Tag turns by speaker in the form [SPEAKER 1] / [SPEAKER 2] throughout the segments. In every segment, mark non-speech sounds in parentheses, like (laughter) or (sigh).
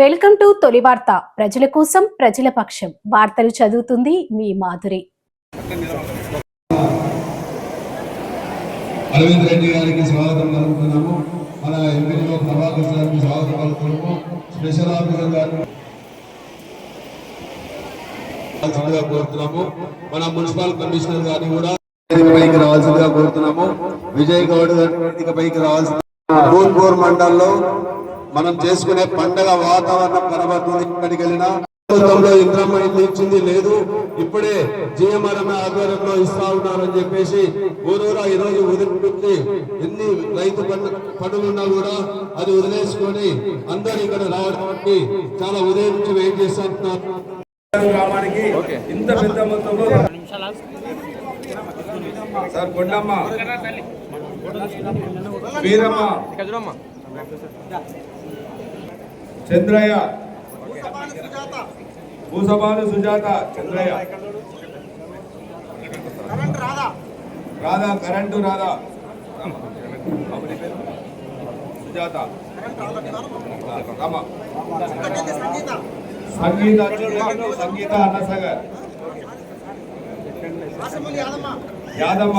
[SPEAKER 1] Welcome to తొలి వార్త. ప్రజల కోసం ప్రజల పక్షం. వార్తలు చదువుతుంది మీ మాధురి.
[SPEAKER 2] అరవింద్ రెడ్డి గారికి స్వాగతం పలుకుతున్నాము. మన ఎంపీలో ప్రభాకర్ గారికి స్వాగతం పలుకుతున్నాము. స్పెషల్ ఆఫీసర్ గారిని కోరుతున్నాము. మన మున్సిపల్ కమిషనర్ గారిని కూడా పైకి రావాల్సిందిగా కోరుతున్నాము. విజయ్ గౌడ్ గారి పైకి రావాల్సిన మండలంలో మనం చేసుకునే పండగ వాతావరణం కనబడుతుంది ఇక్కడికి వెళ్ళినా ఇంద్రమ్మ ఇల్లు ఇచ్చింది లేదు. ఇప్పుడే జిఎంఆర్ఎం ఆధ్వర్యంలో ఇస్తా ఉన్నారని చెప్పేసి ఊరూరా ఈ రోజు వదిలిపెట్టి ఎన్ని రైతు పనులున్నా కూడా అది వదిలేసుకొని అందరూ ఇక్కడ రావడానికి చాలా ఉదయం నుంచి వెయిట్ చేస్తున్నారు
[SPEAKER 3] గ్రామానికి ఇంత పెద్ద మొత్తంలో సార్ కొండమ్మ. వీరమ్మ. చంద్రయ్య. భూసభాను సుజాత చంద్రయ్య. రాధా కరెంటు రాధా. సుజాత. సంగీత సంగీత అన్నసాగర్. యాదమ్మ.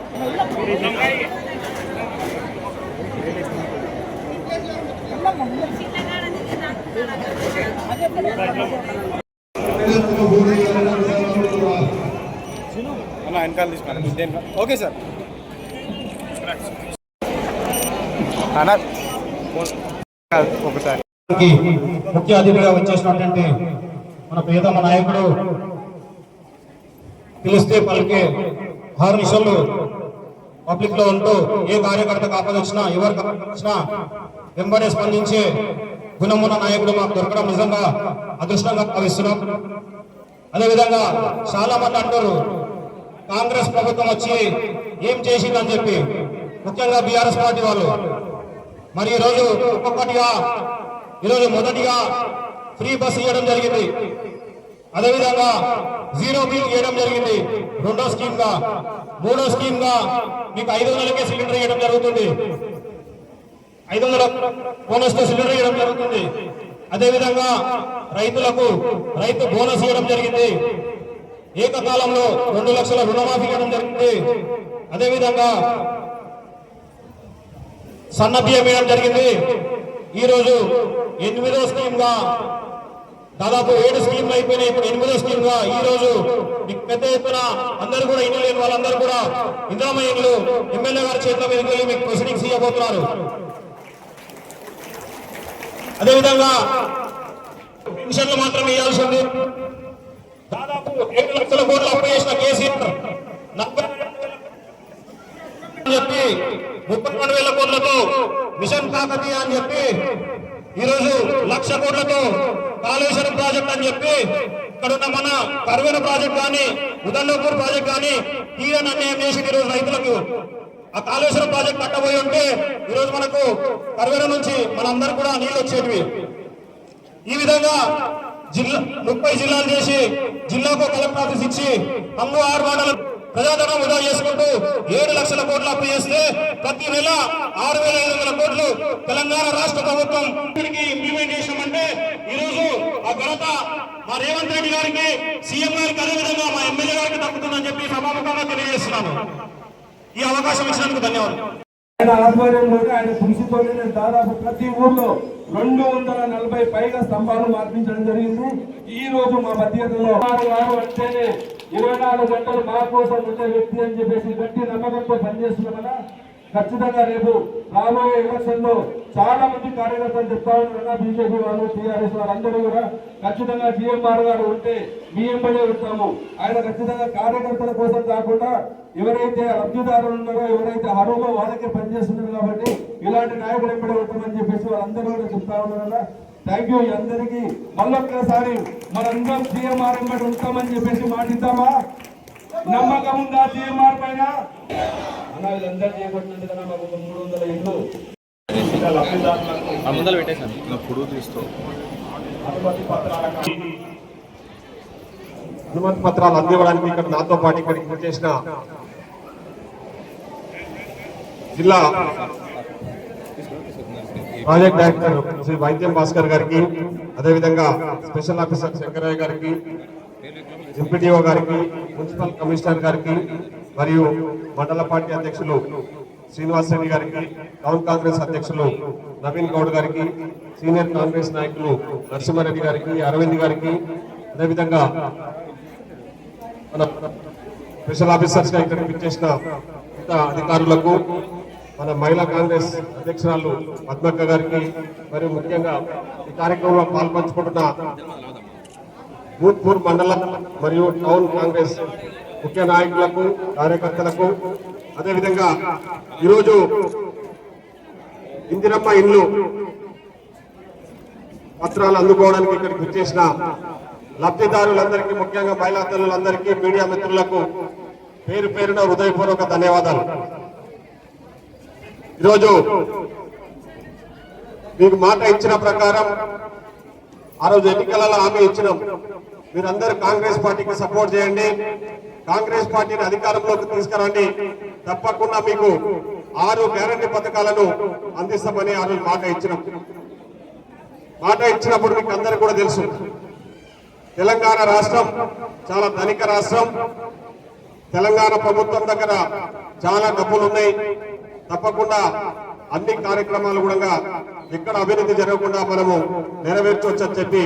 [SPEAKER 4] వెనకాల తీసుకున్నాను ఓకే సార్. అన్న ఒకసారి.
[SPEAKER 5] ముఖ్య అతిథిగా వచ్చేసినటువంటి మన ప్రియతమ నాయకుడు పిలిస్తే పలికే ఆరు నిమిషాలు పబ్లిక్లో ఉంటూ ఏ కార్యకర్తకు ఆపద వచ్చినా ఎవరికి వచ్చినా వెంబడే స్పందించే గుణమున్న నాయకుడు మాకు దొరకడం నిజంగా అదృష్టంగా భావిస్తున్నాం. అదేవిధంగా చాలా మంది అంటారు కాంగ్రెస్ ప్రభుత్వం వచ్చి ఏం చేసిందని చెప్పి ముఖ్యంగా బీఆర్ఎస్ పార్టీ వాళ్ళు. మరి ఈరోజు ఒక్కొక్కటిగా ఈరోజు మొదటిగా ఫ్రీ బస్ ఇవ్వడం జరిగింది. అదేవిధంగా జీరో బిల్ ఇవ్వడం జరిగింది. రెండో స్కీమ్గా మూడో స్కీమ్గా మీకు ఐదు వందలకే సిలిండర్ ఇవ్వడం జరుగుతుంది. ఐదు వందల బోనస్తో సిలిండర్ ఇవ్వడం జరుగుతుంది. అదేవిధంగా రైతులకు రైతు బోనస్ ఇవ్వడం జరిగింది. ఏకకాలంలో రెండు లక్షల రుణమాఫీ ఇవ్వడం జరిగింది. అదేవిధంగా సన్న బియ్యం వేయడం జరిగింది. ఈరోజు ఎనిమిదో స్కీమ్గా దాదాపు ఏడు స్కీమ్లు అయిపోయినాయి. ఇప్పుడు ఎనిమిదో స్కీమ్గా ఈ రోజు మీకు పెద్ద ఎత్తున అందరూ కూడా ఇల్లు లేని వాళ్ళందరూ కూడా ఇందిరామ ఇల్లు ఎమ్మెల్యే గారి చేతిలో మీదకి వెళ్ళి మీకు ప్రొసీడింగ్స్ ఇవ్వబోతున్నారు. అదేవిధంగా పెన్షన్లు మాత్రం ఇవ్వాల్సి ఉంది. దాదాపు ఏడు లక్షల కోట్లు అప్పు చేసిన కేసీఆర్ నలభై చెప్పి ముప్పై రెండు వేల కోట్లతో మిషన్ కాకతీయ అని చెప్పి ఈరోజు లక్ష కోట్లతో కాళేశ్వరం ప్రాజెక్ట్ అని చెప్పి ఇక్కడ ఉన్న మన కరువెన ప్రాజెక్ట్ కానీ ఉదన్నపూర్ ప్రాజెక్ట్ కానీ తీరని అన్యాయం చేసింది ఈరోజు రైతులకు. ఆ కాళేశ్వరం ప్రాజెక్ట్ కట్టబోయి ఉంటే ఈరోజు మనకు కరువెన నుంచి మనందరూ కూడా నీళ్ళు వచ్చేటివి. ఈ విధంగా జిల్లా ముప్పై జిల్లాలు చేసి జిల్లాకు కలెక్టర్ ఆఫీస్ ఇచ్చి అమ్ము ఆరు మండలం ప్రజాధనం వృధా చేసుకుంటూ ఏడు లక్షల కోట్లు అప్పు చేస్తే ప్రతి నెల ఆరు వేల ఐదు వందల కోట్లు తెలంగాణ రాష్ట్ర ప్రభుత్వం ఇక్కడికి ఇంప్లిమెంట్ చేసామంటే ఈ రోజు ఆ ఘనత మా రేవంత్ రెడ్డి గారికి సీఎం గారికి అదేవిధంగా మా ఎమ్మెల్యే గారికి తప్పుతుందని చెప్పి సభాముఖంగా తెలియజేస్తున్నాను ఈ అవకాశం ఇచ్చినందుకు ధన్యవాదాలు.
[SPEAKER 3] ఆయన ఆధ్వర్యంలోనే ఆయన కృషితోనే దాదాపు ప్రతి ఊర్లో రెండు వందల నలభై పైగా స్తంభాలు మార్పించడం జరిగింది. ఈ రోజు మా మధ్యలో గారు అంటేనే ఇరవై నాలుగు గంటలు మా కోసం ఉండే వ్యక్తి అని చెప్పేసి గట్టి నమ్మకంతో పనిచేస్తున్నాం కదా. ఖచ్చితంగా రేపు రాబోయే ఎలక్షన్లో చాలా మంది కార్యకర్తలు చెప్తా ఉన్నారు బీజేపీ వాళ్ళు టీఆర్ఎస్ వాళ్ళందరూ కూడా ఖచ్చితంగా జిఎంఆర్ గారు ఉంటే మీ ఎంబడే ఉంటాము. ఆయన ఖచ్చితంగా కార్యకర్తల కోసం కాకుండా ఎవరైతే లబ్ధిదారులు ఉన్నారో ఎవరైతే అర్హులో వాళ్ళకే పనిచేస్తున్నారు కాబట్టి ఇలాంటి నాయకులు ఎంబడే ఉంటామని చెప్పేసి వాళ్ళందరూ కూడా చెప్తా ఉన్నారు థ్యాంక్ యూ అందరికీ. మళ్ళొక్కసారి మనందరం సీఎంఆర్ ఎంబడి ఉంటామని చెప్పేసి మాటిద్దామా? నమ్మకం ఉందా సీఎంఆర్ పైన? అన్న వీళ్ళందరూ చేపట్టినట్టుగా మాకు ఒక మూడు వందల ఇల్లు ఇంకా లబ్ధిదారులకు
[SPEAKER 4] ఆ ముందర పెట్టేశాను. పొడుగు తీస్తూ
[SPEAKER 3] అనుమతి
[SPEAKER 6] పత్రాలు అందివ్వడానికి ఇక్కడ నాతో పాటు ఇక్కడికి చేసిన జిల్లా ప్రాజెక్ట్ డైరెక్టర్ శ్రీ వైద్యం భాస్కర్ గారికి అదేవిధంగా స్పెషల్ ఆఫీసర్ శంకరయ్య గారికి ఎంపీడీఓ గారికి మున్సిపల్ కమిషనర్ గారికి మరియు మండల పార్టీ అధ్యక్షులు శ్రీనివాస్ రెడ్డి గారికి టౌన్ కాంగ్రెస్ అధ్యక్షులు నవీన్ గౌడ్ గారికి సీనియర్ కాంగ్రెస్ నాయకులు నరసింహారెడ్డి గారికి అరవింద్ గారికి అదేవిధంగా మన స్పెషల్ ఆఫీసర్స్గా ఇక్కడ పిలిచేసిన అధికారులకు మన మహిళా కాంగ్రెస్ అధ్యక్షురాలు పద్మక్క గారికి మరియు ముఖ్యంగా ఈ కార్యక్రమంలో పాల్పంచుకుంటున్న భూత్పూర్ మండల మరియు టౌన్ కాంగ్రెస్ ముఖ్య నాయకులకు కార్యకర్తలకు. అదేవిధంగా ఈరోజు ఇందిరమ్మ ఇల్లు పత్రాలు అందుకోవడానికి ఇక్కడికి వచ్చేసిన లబ్ధిదారులందరికీ ముఖ్యంగా మహిళా తల్లులందరికీ మీడియా మిత్రులకు పేరు పేరున హృదయపూర్వక ధన్యవాదాలు. ఈరోజు మీకు మాట ఇచ్చిన ప్రకారం ఆ రోజు ఎన్నికలలో హామీ ఇచ్చినాం. మీరందరూ కాంగ్రెస్ పార్టీకి సపోర్ట్ చేయండి. కాంగ్రెస్ పార్టీని అధికారంలోకి తీసుకురండి. తప్పకుండా మీకు ఆరు గ్యారంటీ పథకాలను అందిస్తామని ఆ రోజు మాట ఇచ్చిన. మాట ఇచ్చినప్పుడు మీకు అందరికీ కూడా తెలుసు. తెలంగాణ రాష్ట్రం చాలా ధనిక రాష్ట్రం. తెలంగాణ ప్రభుత్వం దగ్గర చాలా డబ్బులు ఉన్నాయి. తప్పకుండా అన్ని కార్యక్రమాలు కూడా ఎక్కడ అభివృద్ధి జరగకుండా మనము నెరవేర్చవచ్చని చెప్పి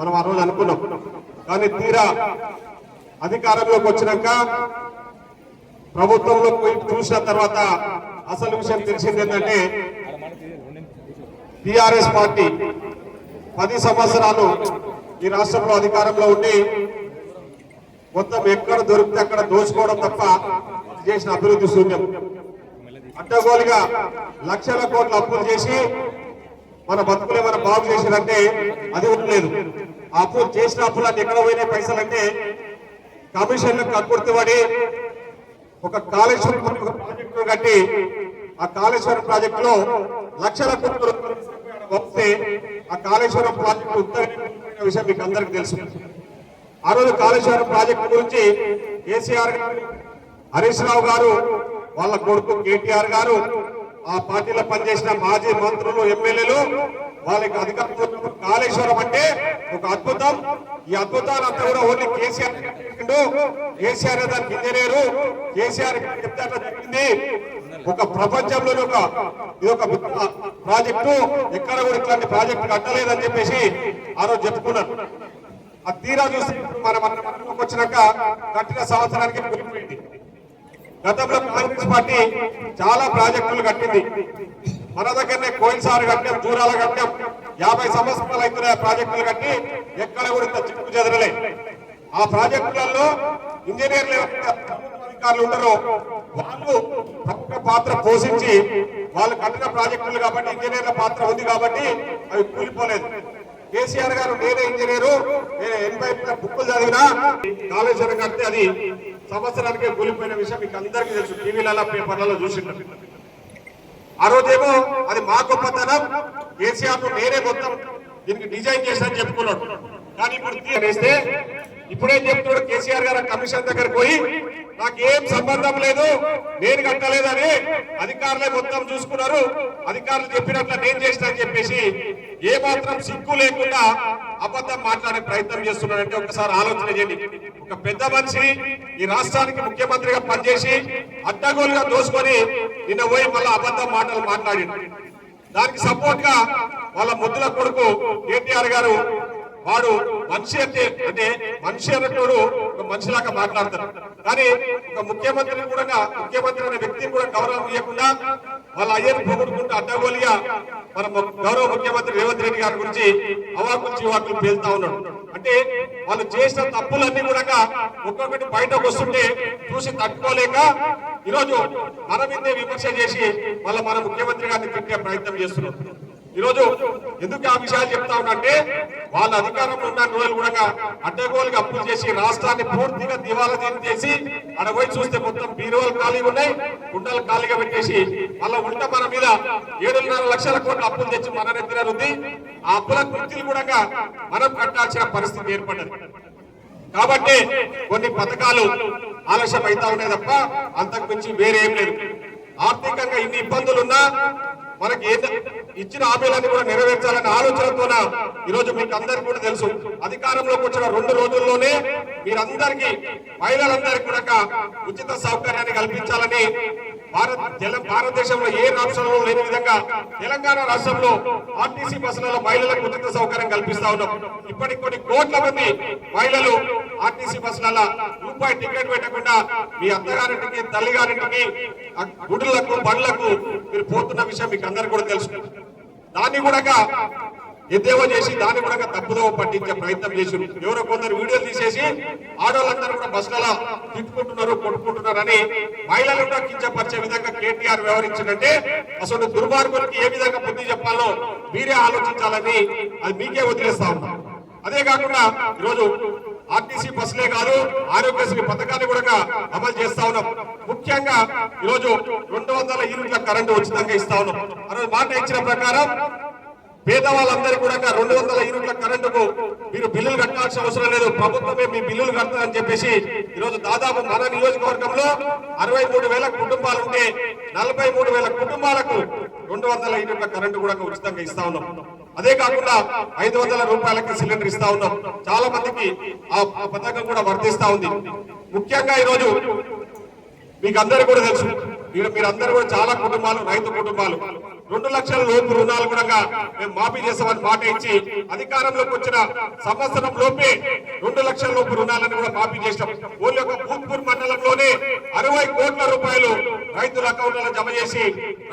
[SPEAKER 6] మనం ఆ రోజు అనుకున్నాం. కానీ తీరా అధికారంలోకి వచ్చినాక ప్రభుత్వంలో పోయి చూసిన తర్వాత అసలు విషయం తెలిసింది ఏంటంటే టిఆర్ఎస్ పార్టీ పది సంవత్సరాలు ఈ రాష్ట్రంలో అధికారంలో ఉండి మొత్తం ఎక్కడ దొరికితే అక్కడ దోచుకోవడం తప్ప చేసిన అభివృద్ధి శూన్యం. అడ్డగోలుగా లక్షల కోట్లు అప్పులు చేసి మన బతుకులే ఏమైనా బాగు చేసినంటే అది ఉండలేదు. ఆ అప్పులు చేసిన అప్పులన్నీ ఎక్కడ పోయినాయి? పైసలంటే కమిషన్లకు కక్కుర్తిపడి ఒక కాళేశ్వరం ప్రాజెక్టు కట్టి ఆ కాళేశ్వరం ప్రాజెక్టులో లక్షల కోట్లు వస్తే ఆ కాళేశ్వరం ప్రాజెక్టు ఉత్తర విషయం మీకు అందరికీ తెలుసు. ఆ రోజు కాళేశ్వరం ప్రాజెక్టు గురించి కేసీఆర్ గారు హరీష్ రావు గారు వాళ్ళ కొడుకు కేటీఆర్ గారు ఆ పార్టీలో పనిచేసిన మాజీ మంత్రులు ఎమ్మెల్యేలు వాళ్ళకి అధికారం కాళేశ్వరం అంటే ఒక అద్భుతం. ఈ అద్భుతాలంతా కూడా ఓన్లీ కేసీఆర్ కేసీఆర్ దానికి ఇంజనీరు. కేసీఆర్ చెప్తే అట్లా జరిగింది. ఒక ప్రపంచంలోని ఒక ఇది ఒక ప్రాజెక్టు. ఎక్కడ కూడా ఇట్లాంటి ప్రాజెక్టు కట్టలేదని చెప్పేసి ఆ రోజు చెప్పుకున్నారు. ఆ తీరా చూస్తే మన మన వచ్చినాక కట్టిన సంవత్సరానికి గతంలో కాంగ్రెస్ పార్టీ చాలా ప్రాజెక్టులు కట్టింది. మన దగ్గరనే కోయిల్సార్ కట్టాం జూరాల కట్టాం. యాభై సంవత్సరాలు అవుతున్నాయి ఆ ప్రాజెక్టులు కట్టి ఎక్కడ కూడా ఇంత చిక్కు చెదరలే. ఆ ప్రాజెక్టులలో ఇంజనీర్లు అధికారులు ఉండరు వాళ్ళు ప్రముఖ పాత్ర పోషించి వాళ్ళు కట్టిన ప్రాజెక్టులు కాబట్టి ఇంజనీర్ల పాత్ర ఉంది కాబట్టి అవి కూలిపోలేదు. కేసీఆర్ గారు నేనే ఇంజనీరు నేను ఎనభై బుక్కులు చదివినా కాళేశ్వరం కడితే అది సంవత్సరానికే కూలిపోయిన విషయం మీకు అందరికీ తెలుసు. టీవీలలో పేపర్లలో చూసింటారు ఆ రోజేమో అది మా గొప్పతనం కేసీఆర్ నేనే మొత్తం దీనికి డిజైన్ చేశానని చెప్పుకున్నాడు. కానీ ఇప్పుడు తీసేస్తే ఇప్పుడేం చెప్తున్నాడు కేసీఆర్ గారు కమిషన్ దగ్గర పోయి నాకేం సంబంధం లేదు నేను కట్టలేదని అధికారులే మొత్తం చూసుకున్నారు. అధికారులు చెప్పినట్లు నేను చేసిన అని చెప్పేసి ఏ మాత్రం సిగ్గు లేకుండా అబద్ధం మాట్లాడే ప్రయత్నం చేస్తున్నాడంటే ఒకసారి ఆలోచన చేయండి. ఒక పెద్ద మనిషి ఈ రాష్ట్రానికి ముఖ్యమంత్రిగా పనిచేసి అడ్డగోలుగా దోసుకొని నిన్న పోయి మళ్ళీ అబద్ధం మాటలు మాట్లాడి దానికి సపోర్ట్గా వాళ్ళ ముద్దుల కొడుకు కేటీఆర్ గారు వాడు మనిషి అంటే అంటే మనిషి అన్నట్టు ఒక మనిషిలాగా మాట్లాడతారు కానీ ఒక ముఖ్యమంత్రిని కూడా ముఖ్యమంత్రి అనే వ్యక్తిని కూడా గౌరవం ఇవ్వకుండా వాళ్ళ అయ్యని పొగుడుకుంటూ అడ్డగోలిగా మన గౌరవ ముఖ్యమంత్రి రేవంత్ రెడ్డి గారి గురించి అవాకులు చివాకులు పేలుతా ఉన్నాడు. అంటే వాళ్ళు చేసిన తప్పులన్నీ కూడా ఒక్కొక్కటి బయటకు వస్తుంటే చూసి తట్టుకోలేక ఈరోజు మన మీదే విమర్శ చేసి మళ్ళీ మన ముఖ్యమంత్రి గారిని తిట్టే ప్రయత్నం చేస్తున్నారు. ఈరోజు ఎందుకు ఆ విషయాలు చెప్తా ఉన్నంటే వాళ్ళ అధికారంలో ఉన్న రోజులు కూడా అడ్డగోలుగా అప్పులు చేసి రాష్ట్రాన్ని పూర్తిగా దివాలా చేసి అడగోయి చూస్తే మొత్తం బీరువాలు ఖాళీగా ఉన్నాయి గుండాలు ఖాళీగా పెట్టేసి వాళ్ళ ఉంట మన మీద ఏడున్నర లక్షల కోట్ల అప్పులు తెచ్చి మన నెత్తిన ఆ అప్పుల కృత్యులు కూడా మనం కట్టాల్సిన పరిస్థితి ఏర్పడ్డది. కాబట్టి కొన్ని పథకాలు ఆలస్యం అవుతా ఉన్నాయి తప్ప అంతకు మించి వేరేం లేదు. ఆర్థికంగా ఇన్ని ఇబ్బందులున్నా మనకి ఇచ్చిన హామీలన్నీ కూడా నెరవేర్చాలనే ఆలోచనతోన ఈరోజు మీకు అందరికీ కూడా తెలుసు. అధికారంలోకి వచ్చిన రెండు రోజుల్లోనే మీరందరికీ మహిళలందరికీ కూడా ఉచిత సౌకర్యాన్ని కల్పించాలని భారత్ భారతదేశంలో ఏ రాష్ట్రంలో లేని విధంగా తెలంగాణ రాష్ట్రంలో ఆర్టీసీ బస్సులలో మహిళలకు ఉచిత సౌకర్యం కల్పిస్తా ఉన్నాం. ఇప్పటికి కొన్ని కోట్ల మంది మహిళలు ఆర్టీసీ బస్సులలో రూపాయి టికెట్ పెట్టకుండా మీ అత్తగారింటికి తల్లిగారింటికి గుడులకు బండ్లకు మీరు పోతున్న విషయం మీకు అందరికీ కూడా తెలుసు. దాన్ని కూడా ఎద్దేవో చేసి దాన్ని కూడా తప్పుదో పట్టించే ప్రయత్నం చేసి ఎవరో కొందరు వీడియోలు తీసేసి ఆడవాళ్ళందరూ కూడా బస్సులలో తిట్టుకుంటున్నారు కొట్టుకుంటున్నారని మహిళలు కూడా కించపరిచే విధంగా కేటీఆర్ వ్యవహరించిందంటే అసలు దుర్మార్గులకి ఏ విధంగా బుద్ధి చెప్పాలో మీరే ఆలోచించాలని అది మీకే వదిలేస్తా ఉన్నాం. అదే కాకుండా ఈరోజు ఆర్టీసీ బస్సులే కాదు ఆరోగ్యశ్రీ పథకాన్ని కూడా అమలు చేస్తా ఉన్నాం. ముఖ్యంగా ఈరోజు రెండు వందల యూనిట్ల కరెంటు ఉచితంగా ఇస్తా ఉన్నాం. ఆ మాట ఇచ్చిన ప్రకారం పేదవాళ్ళందరూ కూడా రెండు వందల యూనిట్ల కరెంటుకు మీరు బిల్లులు కట్టాల్సిన అవసరం లేదు. ప్రభుత్వమే మీ బిల్లులు కడతారని చెప్పేసి ఈరోజు దాదాపు మన నియోజకవర్గంలో అరవై మూడు వేల కుటుంబాలు ఉంటే నలభై మూడు వేల కుటుంబాలకు రెండు వందల యూనిట్ల కరెంటు కూడా ఉచితంగా ఇస్తా ఉన్నాం. అదే కాకుండా ఐదు వందల రూపాయలకి సిలిండర్ ఇస్తా ఉన్నాం. చాలా మందికి ఆ పథకం కూడా వర్తిస్తా ఉంది. ముఖ్యంగా ఈరోజు మీకు అందరూ కూడా తెలుసు. మీరు అందరూ కూడా చాలా కుటుంబాలు రైతు కుటుంబాలు. రెండు లక్షల లోపు రుణాలు కూడా మేము మాఫీ చేస్తామని మాట ఇచ్చి అధికారంలోకి వచ్చిన సంవత్సరం లోపే రెండు లక్షల లోపు రుణాలను కూడా మాఫీ చేసినాం. ఓన్లీ ఒక భూత్పూర్ మండలంలోనే అరవై కోట్ల రూపాయలు రైతుల అకౌంట్లలో జమ చేసి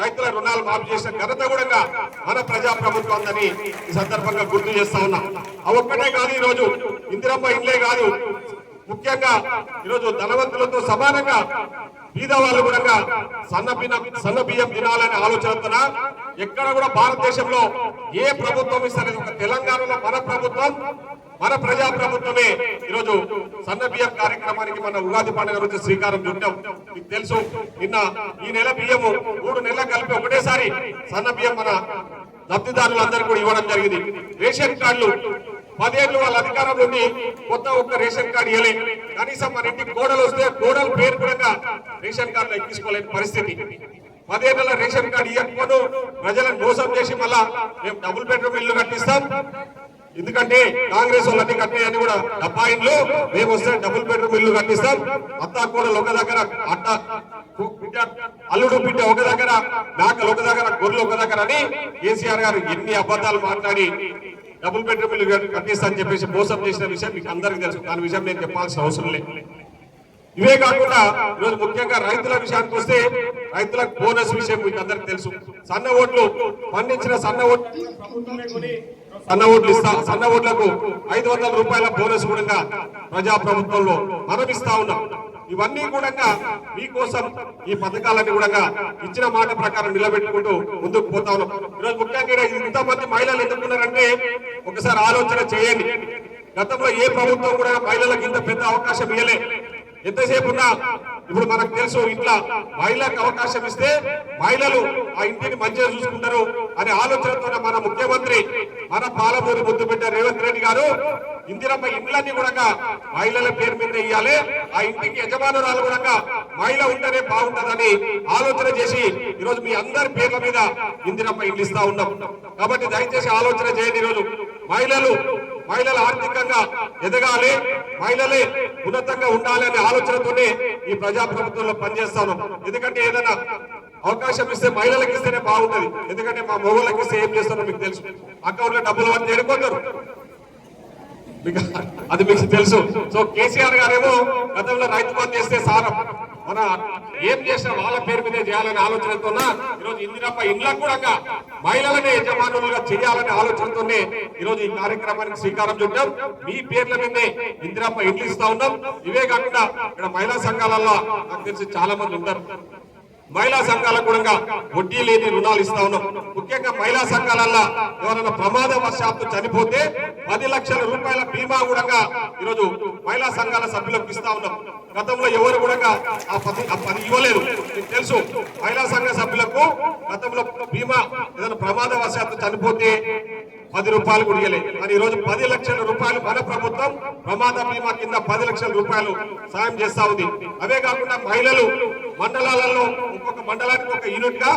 [SPEAKER 6] రైతుల రుణాలు మాఫీ చేసిన ఘనత కూడా మన ప్రజా ప్రభుత్వం అని ఈ సందర్భంగా గుర్తు చేస్తా ఉన్నాం. ఆ ఒక్కటే కాదు ఈ రోజు ఇందిరమ్మ ఇండ్లే కాదు. ముఖ్యంగా ఈరోజు ధనవంతులతో సమానంగా బీద వాళ్ళు కూడా సన్న బియ్యం సన్న బియ్యం తినాలనే ఆలోచనతోన ఎక్కడ కూడా భారతదేశంలో ఏ ప్రభుత్వం ఇస్తారు ఒక తెలంగాణలో మన ప్రభుత్వం మన ప్రజా ప్రభుత్వమే ఈరోజు సన్న బియ్యం కార్యక్రమానికి మన ఉగాది పండుగ రోజు శ్రీకారం చుట్టాం. మీకు తెలుసు నిన్న ఈ నెల బియ్యము మూడు నెలలు కలిపి ఒకటేసారి సన్న బియ్యం మన లబ్ధిదారులందరూ కూడా ఇవ్వడం జరిగింది. రేషన్ కార్డులు పదేళ్ళు వాళ్ళ అధికారంలో ఉండి కొత్త ఒక్క రేషన్ కార్డు ఇవ్వలే కనీసం మన ఇంటికి గోడలు వస్తే గోడలు పేరు కూడా రేషన్ కార్డు ఎక్కించుకోలేని పరిస్థితి. పదేళ్ళ రేషన్ కార్డు ఇవ్వకపోను ప్రజలను మోసం చేసి మళ్ళా మేము డబుల్ బెడ్రూమ్ ఇల్లు కట్టిస్తాం. ఎందుకంటే కాంగ్రెస్ వాళ్ళని కట్టాయని కూడా డబ్బా ఇండ్లు మేము వస్తే డబుల్ బెడ్రూమ్ ఇల్లు కట్టిస్తాం. అత్తా కోడలు ఒక దగ్గర అట్ట అల్లుడు బిడ్డ ఒక దగ్గర నాకలు ఒక దగ్గర గొర్రెలు ఒక దగ్గర అని కేసీఆర్ గారు ఎన్ని అబద్ధాలు మాట్లాడి డబుల్ బెడ్రూమ్లు కట్టిస్తా అని చెప్పేసి మోసం చేసిన విషయం మీకు అందరికీ తెలుసు. దాని విషయం నేను చెప్పాల్సిన అవసరం లేదు. ఇవే కాకుండా ఈరోజు ముఖ్యంగా రైతుల విషయానికి వస్తే రైతులకు బోనస్ విషయం మీకు అందరికి తెలుసు. సన్న ఓట్లు పండించిన సన్న ఓట్లు సన్న ఓట్లు ఇస్తా సన్న ఓట్లకు ఐదు వందల రూపాయల బోనస్ కూడా ప్రజా ప్రభుత్వంలో మనం ఇస్తా ఉన్నాం. ఇవన్నీ కూడా మీకోసం ఈ పథకాలన్నీ కూడా ఇచ్చిన మాట ప్రకారం నిలబెట్టుకుంటూ ముందుకు పోతా ఉన్నాం. ఈరోజు ముఖ్యంగా ఈడ ఇంతమంది మహిళలు ఎందుకున్నారంటే ఒకసారి ఆలోచన చేయండి. గతంలో ఏ ప్రభుత్వం కూడా మహిళలకు ఇంత పెద్ద అవకాశం ఇవ్వలే ఎంతసేపు ఉన్నా ఇప్పుడు మనకు తెలుసు ఇంట్లో మహిళలకు అవకాశం ఇస్తే మహిళలు ఆ ఇంటిని మంచిగా చూసుకుంటారు అనే ఆలోచనతో మన ముఖ్యమంత్రి మన పాలమూరి పెట్టారు రేవంత్ రెడ్డి గారు ఇందిరమ్మ ఇండ్లన్నీ కూడా మహిళల పేరు మీద ఇవ్వాలి ఆ ఇంటికి యజమానురాలు కూడా మహిళ ఉంటేనే బాగుంటుందని ఆలోచన చేసి ఈరోజు మీ అందరి పేర్ల మీద ఇందిరమ్మ ఇండ్లు ఇస్తా ఉన్నాం. కాబట్టి దయచేసి ఆలోచన చేయండి ఈరోజు. మహిళలు మహిళలు ఆర్థికంగా ఎదగాలి మహిళలే ఉన్నతంగా ఉండాలి అనే ఆలోచనతోనే ఈ ప్రజా ప్రభుత్వంలో ఎందుకంటే ఏదైనా అవకాశం ఇస్తే మహిళలకు ఇస్తేనే బాగుంటది. ఎందుకంటే మా మొగోళ్ళకి ఇస్తే ఏం చేస్తారో మీకు తెలుసు. అకౌంట్లో డబ్బులు వాళ్ళు చేరిపోతారు అది మీకు తెలుసు. సో కేసీఆర్ గారేమో గతంలో రైతు బంధు చేస్తే సారం. మన ఏం చేసినా వాళ్ళ పేరు మీదే చేయాలనే ఆలోచనతో ఈరోజు ఇందిరప్ప ఇంట్లో కూడా మహిళలనే యజమానులుగా చేయాలనే ఆలోచనతోనే ఈరోజు ఈ కార్యక్రమానికి శ్రీకారం చుట్టాం. మీ పేర్ల మీదే ఇందిరప్ప ఇండ్లు ఇస్తా ఉన్నాం. ఇవే కాకుండా ఇక్కడ మహిళా సంఘాలలో నాకు తెలిసి చాలా మంది ఉంటారు. మహిళా సంఘాలకు కూడా వడ్డీ లేని రుణాలు ఇస్తా ఉన్నాం. ముఖ్యంగా మహిళా సంఘాలల్లో ఎవరైనా ప్రమాద ప్రమాదవశాత్తు చనిపోతే పది లక్షల రూపాయల బీమా కూడా ఈరోజు మహిళా సంఘాల సభ్యులకు ఇస్తా ఉన్నాం. గతంలో ఎవరు కూడా ఆ పది ఆ పది ఇవ్వలేదు. మీకు తెలుసు మహిళా సంఘ సభ్యులకు గతంలో బీమా ఏదైనా ప్రమాద ప్రమాదవశాత్తు చనిపోతే పది రూపాయలు కూడా ఇవ్వలేదు కానీ ఈ రోజు పది లక్షల రూపాయలు మన ప్రభుత్వం ప్రమాద బీమా కింద పది లక్షల రూపాయలు సాయం చేస్తా ఉంది. అవే కాకుండా మహిళలు మండలాలలో ఒక్కొక్క మండలానికి ఒక యూనిట్గా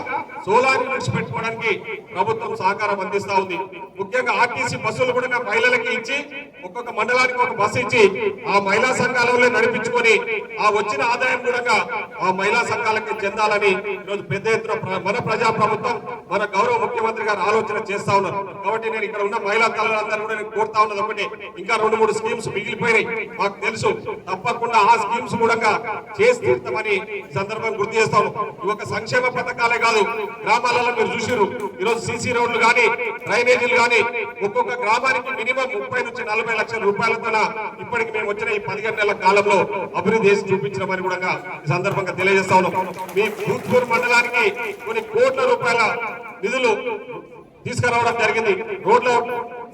[SPEAKER 6] సోలార్ యూనిట్స్ పెట్టుకోవడానికి ప్రభుత్వం సహకారం అందిస్తా ఉంది. ముఖ్యంగా ఆర్టీసీ బస్సులు కూడా మహిళలకి ఇచ్చి ఒక్కొక్క మండలానికి ఒక బస్సు ఇచ్చి ఆ మహిళా సంఘాలలో నడిపించుకొని ఆ వచ్చిన ఆదాయం కూడా ఆ మహిళా సంఘాలకి చెందాలని ఈరోజు పెద్ద ఎత్తున మన ప్రజా ప్రభుత్వం మన గౌరవ ముఖ్యమంత్రి గారు ఆలోచన చేస్తా ఉన్నారు. కాబట్టి నేను ఇక్కడ ఉన్న మహిళా తల్లులందరూ కూడా నేను కోరుతా ఉన్నది ఒకటి. ఇంకా రెండు మూడు స్కీమ్స్ మిగిలిపోయినాయి. మాకు తెలుసు తప్పకుండా ఆ స్కీమ్స్ కూడా చేసి తీర్థమని సందర్భం గుర్తు చేస్తాను ఒక సంక్షేమ పథకాలే కాదు. గ్రామాలలో మీరు చూసిరు ఈరోజు సీసీ రోడ్లు కానీ డ్రైనేజీలు కానీ ఒక్కొక్క గ్రామానికి మినిమం ముప్పై నుంచి నలభై లక్షల రూపాయలతో ఇప్పటికి మేము వచ్చిన ఈ పదిహేను నెలల కాలంలో అభివృద్ధి చేసి చూపించమని కూడా ఈ సందర్భంగా తెలియజేస్తా ఉన్నాం. మీ భూత్పూర్ మండలానికి కొన్ని కోట్ల రూపాయల నిధులు తీసుకురావడం జరిగింది. రోడ్ల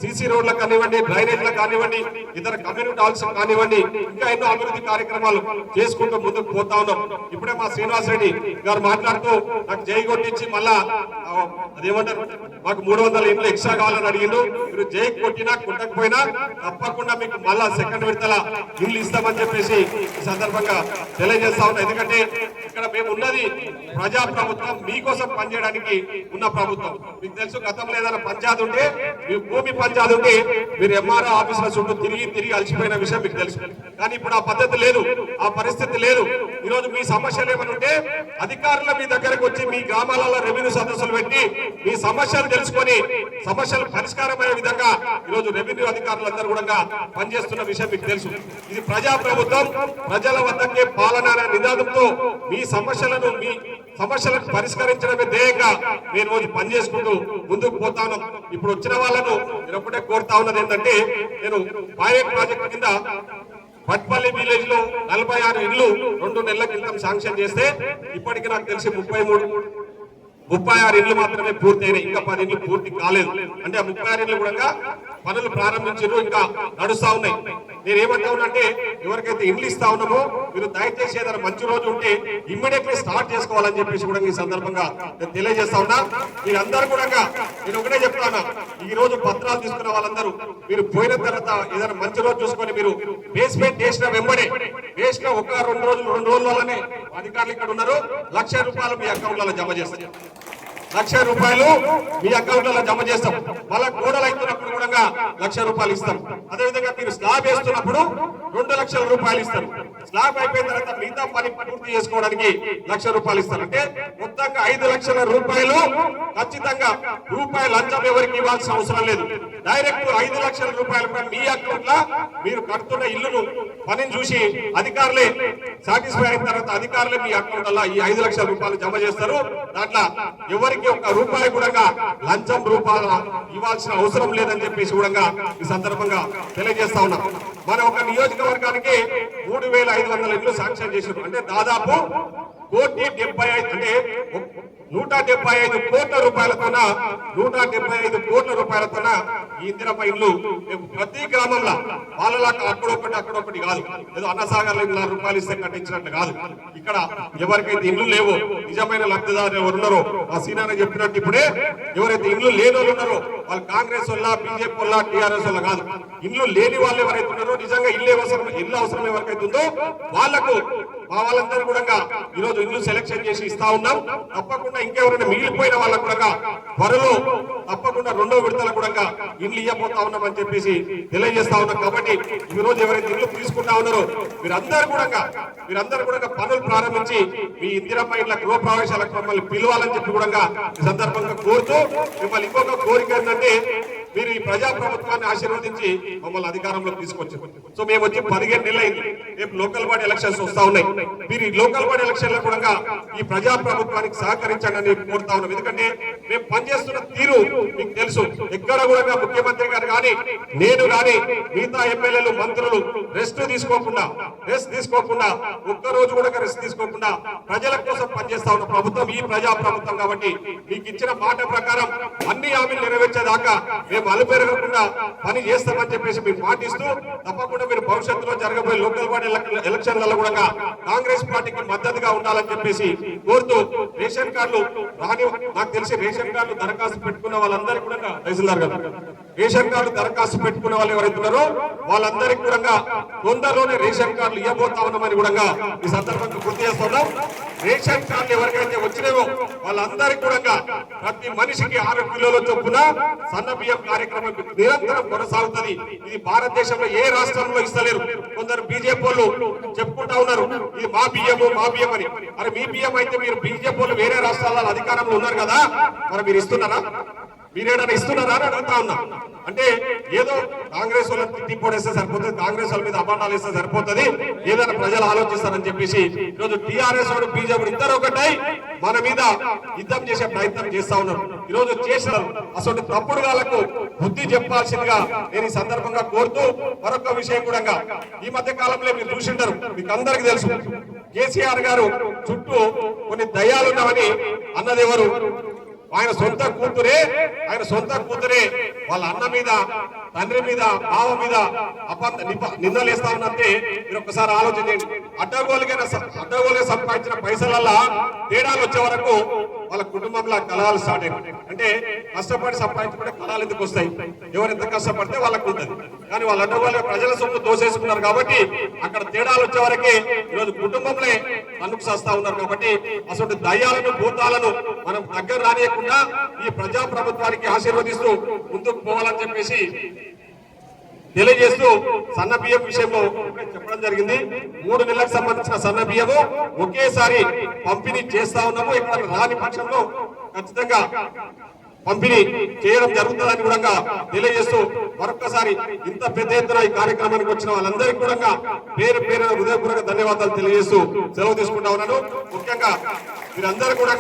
[SPEAKER 6] సీసీ రోడ్ల కానివ్వండి డ్రైనేజ్ల కానివ్వండి ఇతర కమ్యూనిటీ హాల్స్ కానివ్వండి ఇంకా ఎన్నో అభివృద్ధి కార్యక్రమాలు చేసుకుంటూ ముందుకు పోతా ఉన్నాం. ఇప్పుడే మా శ్రీనివాస్ రెడ్డి గారు మాట్లాడుతూ నాకు జై కొట్టించి మళ్ళా అదేమంటారు మాకు మూడు వందల ఇంట్లో ఎక్స్ట్రా కావాలని అడిగిండు. మీరు జై కొట్టినా కొట్టకపోయినా తప్పకుండా మీకు మళ్ళా సెకండ్ విడతల ఇల్లు ఇస్తామని చెప్పేసి ఈ సందర్భంగా తెలియజేస్తా ఉన్నా. ఎందుకంటే ఇక్కడ మేము ఉన్నది ప్రజా ప్రభుత్వం మీకోసం పనిచేయడానికి ఉన్న ప్రభుత్వం. మీకు తెలుసు గతంలో ఏదైనా పంచాయతీ ఉంటే మీ భూమి పంచాయతీ ఉంటే మీరు ఎంఆర్ఓ ఆఫీసుల చుట్టూ తిరిగి తిరిగి అలసిపోయిన విషయం మీకు తెలుసు. కానీ ఇప్పుడు ఆ పద్ధతి లేదు ఆ పరిస్థితి లేదు. ఈ రోజు మీ సమస్యలు ఏమనుంటే ఉంటే అధికారుల మీ దగ్గరకు వచ్చి మీ గ్రామాలలో రెవెన్యూ సదస్సులు పెట్టి మీ సమస్యలు తెలుసుకొని సమస్యలు పరిష్కారమయ్యే విధంగా ఈ రోజు రెవెన్యూ అధికారులందరూ కూడా పనిచేస్తున్న విషయం మీకు తెలుసు. ఇది ప్రజా ప్రభుత్వం ప్రజల వద్దకే పాలన అనే నినాదంతో మీ సమస్యలను మీ సమస్యలను పరిష్కరించడమే ధ్యేయంగా నేను రోజు పనిచేసుకుంటూ ముందుకు పోతాను ఇప్పుడు వచ్చిన వాళ్ళను నేను ఒకటే కోరుతా ఉన్నది ఏంటంటే నేను పైలట్ ప్రాజెక్ట్ కింద పట్పల్లి విలేజ్లో నలభై ఆరు ఇల్లు రెండు నెలల క్రితం శాంక్షన్ చేస్తే ఇప్పటికి నాకు తెలిసి ముప్పై మూడు ముప్పై ఆరు ఇల్లు మాత్రమే పూర్తయినాయి ఇంకా పది ఇల్లు పూర్తి కాలేదు. అంటే ఆ ముప్పై ఆరు ఇల్లు కూడా పనులు ప్రారంభించారు ఇంకా నడుస్తా ఉన్నాయి. నేను ఏమంటా ఉన్నానంటే ఎవరికైతే ఇల్లు ఇస్తా ఉన్నామో మీరు దయచేసి ఏదైనా మంచి రోజు ఉంటే ఇమ్మీడియట్లీ స్టార్ట్ చేసుకోవాలని చెప్పేసి కూడా ఈ సందర్భంగా నేను తెలియజేస్తా ఉన్నా. మీరందరూ కూడా నేను ఒకటే చెప్తాను ఈ రోజు పత్రాలు తీసుకున్న వాళ్ళందరూ మీరు పోయిన తర్వాత ఏదైనా మంచి రోజు చూసుకొని మీరు బేస్మెంట్ చేసిన వెంబడే వేసిన ఒక రెండు రోజులు రెండు రోజులలోనే అధికారులు ఇక్కడ ఉన్నారు. లక్ష రూపాయలు మీ అకౌంట్లలో జమ చేస్తారు. లక్ష రూపాయలు మీ అకౌంట్లలో జమ చేస్తాం. మళ్ళా గోడలు అవుతున్నప్పుడు కూడా లక్ష రూపాయలు ఇస్తాం. అదేవిధంగా మీరు స్లాబ్ వేస్తున్నప్పుడు రెండు లక్షల రూపాయలు ఇస్తారు. స్లాబ్ అయిపోయిన తర్వాత మిగతా పని పూర్తి చేసుకోవడానికి లక్ష రూపాయలు ఇస్తారు. అంటే మొత్తంగా ఐదు లక్షల రూపాయలు ఖచ్చితంగా రూపాయలు లంచం ఎవరికి ఇవ్వాల్సిన అవసరం లేదు. డైరెక్ట్ ఐదు లక్షల రూపాయలపై మీ అకౌంట్ మీరు కడుతున్న ఇల్లును పనిని చూసి అధికారులే సాటిస్ఫై అయిన తర్వాత అధికారులే మీ అకౌంట్ ఈ ఐదు లక్షల రూపాయలు జమ చేస్తారు. దాంట్లో ఎవరికి ఒక్క రూపాయి కూడా లంచం రూపాయల ఇవ్వాల్సిన అవసరం లేదని చెప్పేసి కూడా ఈ సందర్భంగా తెలియజేస్తా ఉన్నాం. మన ఒక నియోజకవర్గానికి మూడు వేల ఐదు వందల ఇల్లు శాంక్షన్ చేశారు అంటే దాదాపు కోటి డెబ్బై ఐదు అంటే నూట డెబ్బై ఐదు కోట్ల రూపాయలతోన నూట డెబ్బై ఐదు కోట్ల రూపాయలతోన ఈ ఇందిరమ్మ ఇల్లు మేము ప్రతి గ్రామంలో వాళ్ళలా అక్కడొకటి అక్కడొకటి కాదు. ఏదో అన్నసాగర్ నాలుగు రూపాయలు ఇస్తే కట్టించినట్టు కాదు. ఇక్కడ ఎవరికైతే ఇల్లు లేవో నిజమైన లబ్ధిదారు ఎవరున్నారో ఆ సీనాన్న చెప్పినట్టు ఇప్పుడే ఎవరైతే ఇల్లు లేని ఉన్నారో వాళ్ళు కాంగ్రెస్ వల్ల బీజేపీ వల్ల టీఆర్ఎస్ వల్ల కాదు. ఇల్లు లేని వాళ్ళు ఎవరైతే ఉన్నారో నిజంగా ఇల్లు అవసరం ఇల్లు అవసరం ఎవరికైతే ఉందో వాళ్ళకు మా వాళ్ళందరూ కూడా ఈరోజు ఇల్లు సెలెక్షన్ చేసి ఇస్తా ఉన్నాం. తప్పకుండా ఇంకెవరైనా మిగిలిపోయిన వాళ్ళకు కూడా త్వరలో తప్పకుండా రెండో విడతలు కూడా ఇల్లు ఇవ్వబోతా ఉన్నామని చెప్పేసి తెలియజేస్తా ఉన్నాం. కాబట్టి ఈ రోజు ఎవరైతే ఇల్లు తీసుకుంటా ఉన్నారో మీరందరూ కూడా మీరందరూ కూడా పనులు ప్రారంభించి మీ ఇందిరమ్మ ఇళ్ళ గృహ ప్రవేశాలకు మమ్మల్ని పిలవాలని చెప్పి కూడా ఈ సందర్భంగా కోరుతూ మిమ్మల్ని ఇంకొక కోరిక ఏంటంటే (laughs) మీరు ఈ ప్రజా ప్రభుత్వాన్ని ఆశీర్వదించి మమ్మల్ని అధికారంలోకి తీసుకొచ్చారు. సో మేము వచ్చి పదిహేను నెలలు అయింది. రేపు లోకల్ బాడీ ఎలక్షన్స్ వస్తా ఉన్నాయి. మీరు ఈ లోకల్ బాడీ ఎలక్షన్లో కూడా ఈ ప్రజా ప్రభుత్వానికి సహకరించండి అని కోరుతా ఉన్నాం. ఎందుకంటే మేము పనిచేస్తున్న తీరు మీకు తెలుసు. ఎక్కడ కూడా ముఖ్యమంత్రి గారు కానీ నేను కానీ మిగతా ఎమ్మెల్యేలు మంత్రులు రెస్ట్ తీసుకోకుండా రెస్ట్ తీసుకోకుండా ఒక్క రోజు కూడా రెస్ట్ తీసుకోకుండా ప్రజల కోసం పనిచేస్తా ఉన్న ప్రభుత్వం ఈ ప్రజా ప్రభుత్వం కాబట్టి మీకు ఇచ్చిన మాట ప్రకారం అన్ని హామీలు నెరవేర్చేదాకా మేము అలుపెరగకుండా పని చేస్తామని చెప్పేసి మీరు పాటిస్తూ తప్పకుండా మీరు భవిష్యత్తులో జరగబోయే లోకల్ బాడీ ఎలక్షన్లలో కూడా కాంగ్రెస్ పార్టీకి మద్దతుగా ఉండాలని చెప్పేసి కోరుతూ రేషన్ కార్డులు రాని నాకు తెలిసి రేషన్ కార్డు దరఖాస్తు పెట్టుకున్న వాళ్ళందరికీ కూడా తహసీల్దార్ గారు. రేషన్ కార్డు దరఖాస్తు పెట్టుకున్న వాళ్ళు ఎవరైతే ఉన్నారో వాళ్ళందరికీ కూడా తొందరలోనే రేషన్ కార్డులు ఇవ్వబోతా ఉన్నామని కూడా ఈ సందర్భంగా గుర్తు చేస్తున్నాం. రేషన్ కార్డులు ఎవరికైతే వచ్చినాయో వాళ్ళందరికీ కూడా ప్రతి మనిషికి ఆరు కిలోల చొప్పున సన్న బియ్యం కార్యక్రమం నిరంతరం కొనసాగుతుంది. ఇది భారతదేశంలో ఏ రాష్ట్రంలో ఇస్తలేరు. కొందరు బీజేపీ వాళ్ళు చెప్పుకుంటా ఉన్నారు ఇది మా బియ్యము మా బియ్యం అని. మరి మీ బియ్యం అయితే మీరు బీజేపీ వాళ్ళు వేరే రాష్ట్రాల్లో అధికారంలో ఉన్నారు కదా. మరి మీరు ఇస్తున్నారా? మీరేమైనా ఇస్తున్నారా అని అడుగుతా ఉన్నా. అంటే ఏదో కాంగ్రెస్ వాళ్ళని తిట్టి పొడేస్తే సరిపోతుంది కాంగ్రెస్ వాళ్ళ మీద అభాండాలు ఇస్తే సరిపోతుంది ఏదైనా ప్రజలు ఆలోచిస్తారని చెప్పేసి ఈరోజు టిఆర్ఎస్ వాడు బీజేపీ ఇద్దరు ఒకటై మన మీద యుద్ధం చేసే ప్రయత్నం చేస్తా ఉన్నారు. ఈరోజు చేసిన చేసినారు. అసలు తప్పుడు వాళ్ళకు బుద్ధి చెప్పాల్సిందిగా నేను ఈ సందర్భంగా కోరుతూ మరొక విషయం కూడా ఈ మధ్య కాలంలో మీరు చూసింటారు. మీకు అందరికి తెలుసు. కేసీఆర్ గారు చుట్టూ కొన్ని దయాలున్నామని అన్నది ఎవరు ఆయన సొంత కూతురే ఆయన సొంత కూతురే. వాళ్ళ అన్న మీద తండ్రి మీద బావ మీద అపంత నిప- నిందలేస్తా ఉన్నంటే మీరు ఒక్కసారి ఆలోచించండి అడ్డగోలుగా అడ్డగోలుగా సంపాదించిన పైసలల్లా తేడాలు వచ్చే వరకు వాళ్ళ కుటుంబంలో కలహాలు స్టార్ట్ అయింది అంటే కష్టపడి సంపాదించుకుంటే కళాలు ఎందుకు వస్తాయి? ఎవరు ఎంత కష్టపడితే వాళ్ళకు ఉంటుంది. కానీ వాళ్ళ అడ్డగోలుగా ప్రజల సొమ్ము దోసేసుకున్నారు కాబట్టి అక్కడ తేడాలు వచ్చే వరకే ఈరోజు కుటుంబంలో తన్నుకు చేస్తా ఉన్నారు కాబట్టి అసలు దయ్యాలను భూతాలను మనం దగ్గర రానియకుండా ఈ ప్రజా ప్రభుత్వానికి ఆశీర్వదిస్తూ ముందుకు పోవాలని చెప్పేసి తెలియజేస్తూ సన్న బియ్యం విషయంలో చెప్పడం జరిగింది. మూడు నెలలకు సంబంధించిన సన్న బియ్యము ఒకేసారి పంపిణీ చేస్తా ఉన్నాము. ఇక్కడ రాని పక్షంలో ఖచ్చితంగా పంపిణీ చేయడం జరుగుతుందని కూడా తెలియజేస్తూ మరొక్కసారి ఇంత పెద్ద ఎత్తున ఈ కార్యక్రమానికి వచ్చిన వాళ్ళందరికీ కూడా పేరు పేరు హృదయపూర్వక ధన్యవాదాలు తెలియజేస్తూ సెలవు తీసుకుంటా ఉన్నాను. ముఖ్యంగా మీరందరూ కూడా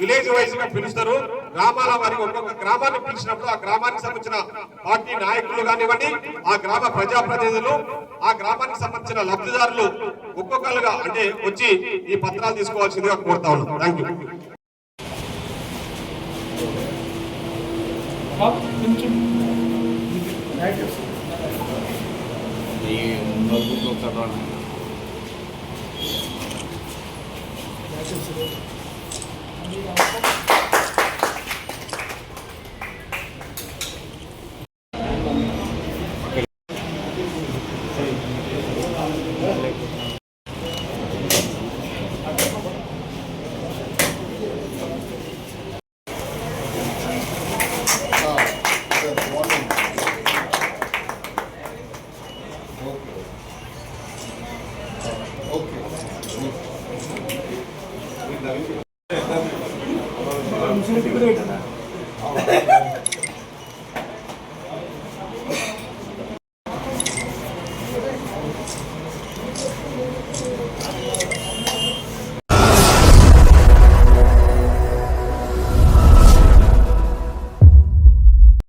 [SPEAKER 6] విలేజ్ వైజ్గా పిలుస్తారు. గ్రామాల వారి ఒక్కొక్క గ్రామాన్ని పిలిచినప్పుడు ఆ గ్రామానికి సంబంధించిన పార్టీ నాయకులు కానివ్వండి ఆ గ్రామ ప్రజాప్రతినిధులు ఆ గ్రామానికి సంబంధించిన లబ్ధిదారులు ఒక్కొక్కరుగా అంటే వచ్చి ఈ పత్రాలు తీసుకోవాల్సిందిగా కోరుతా ఉన్నాం థ్యాంక్ యూ
[SPEAKER 4] Thank
[SPEAKER 2] you.